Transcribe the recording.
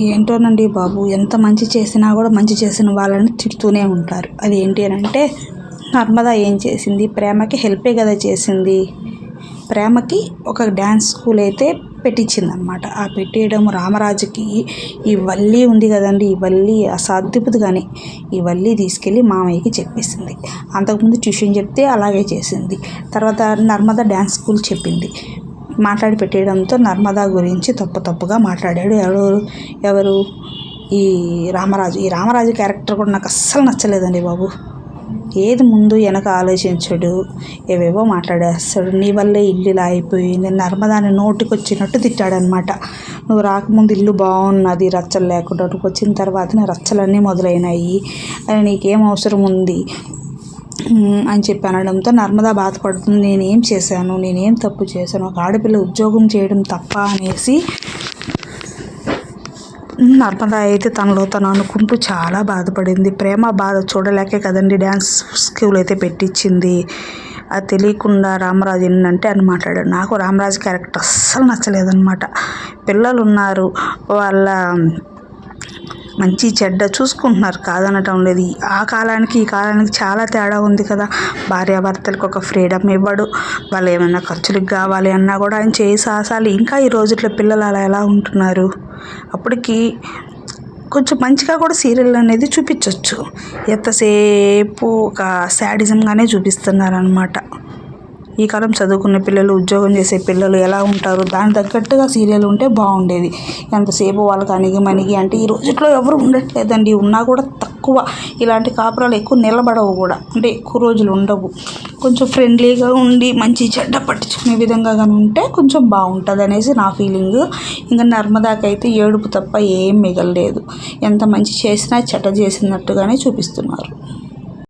ఏంటోనండి బాబు ఎంత మంచి చేసినా కూడా మంచి చేసిన వాళ్ళని తిడుతూనే ఉంటారు. అది ఏంటి అని అంటే నర్మద ఏం చేసింది? ప్రేమకి హెల్పే కదా చేసింది. ప్రేమకి ఒక డ్యాన్స్ స్కూల్ అయితే పెట్టించిందనమాట. ఆ పెట్టేయడం రామరాజుకి ఈ వల్లి ఉంది కదండి ఈ వల్లి అసాధ్యపుది కానీ ఈ వల్లి తీసుకెళ్ళి మామయ్యకి చెప్పేసింది. అంతకుముందు ట్యూషన్ చెప్తే అలాగే చేసింది. తర్వాత నర్మద డ్యాన్స్ స్కూల్ చెప్పింది. మాట్లాడి పెట్టేయడంతో నర్మదా గురించి తప్పు తప్పుగా మాట్లాడాడు. ఎవరు ఎవరు? ఈ రామరాజు ఈ రామరాజు క్యారెక్టర్ కూడా నాకు అస్సలు నచ్చలేదండి బాబు. ఏది ముందు వెనక ఆలోచించడు ఏవేవో మాట్లాడేస్తాడు. నీ వల్లే ఇల్లు ఇలా అయిపోయింది. నర్మదాని నోటికి వచ్చినట్టు తిట్టాడనమాట నువ్వు రాకముందు ఇల్లు బాగున్నది రచ్చలు లేకుండా నువ్వు వచ్చిన తర్వాతనే రచ్చలన్నీ మొదలైనాయి. అని నీకేం అవసరం ఉంది? అని చెప్పి అనడంతో నర్మదా బాధపడుతుంది. నేనేం చేశాను? నేనేం తప్పు చేశాను? ఒక ఆడపిల్ల ఉద్యోగం చేయడం తప్ప అనేసి నర్మదా అయితే తనలో తను అనుకుంటూ చాలా బాధపడింది. ప్రేమ బాధ చూడలేకే కదండి డ్యాన్స్ స్కూల్ అయితే పెట్టించింది. అది తెలియకుండా రామరాజు ఏంటంటే అని మాట్లాడాడు. నాకు రామరాజు క్యారెక్టర్ అస్సలు నచ్చలేదన్నమాట. పిల్లలు ఉన్నారు వాళ్ళ మంచి చెడ్డ చూసుకుంటున్నారు కాదనటం లేదు. ఆ కాలానికి ఈ కాలానికి చాలా తేడా ఉంది కదా. భార్యాభర్తలకు ఒక ఫ్రీడమ్ ఇవ్వడు. వాళ్ళు ఏమైనా ఖర్చులకు కావాలి అన్నా కూడా ఆయన చేయి సాహసాలు ఇంకా ఈ రోజుల్లో పిల్లలు అలా ఎలా ఉంటున్నారు? అప్పటికి కొంచెం మంచిగా కూడా సీరియల్ అనేది చూపించవచ్చు ఎంతసేపు ఒక శాడిజంగానే చూపిస్తున్నారు అనమాట ఈ కాలం చదువుకున్న పిల్లలు ఉద్యోగం చేసే పిల్లలు ఎలా ఉంటారు? దాని తగ్గట్టుగా సీరియల్ ఉంటే బాగుండేది. ఎంతసేపు వాళ్ళకి అణిగి మణిగి అంటే ఈ రోజుల్లో ఎవరు ఉండట్లేదండి. ఉన్నా కూడా తక్కువ. ఇలాంటి కాపురాలు ఎక్కువ నిలబడవు కూడా. అంటే ఎక్కువ రోజులు ఉండవు. కొంచెం ఫ్రెండ్లీగా ఉండి మంచి చెడ్డ పట్టించుకునే విధంగా కానీ ఉంటే కొంచెం బాగుంటుంది అనేసి నా ఫీలింగ్. ఇంకా నర్మదాకైతే ఏడుపు తప్ప ఏం మిగలలేదు. ఎంత మంచి చేసినా చెడ్డ చేసినట్టుగానే చూపిస్తున్నారు.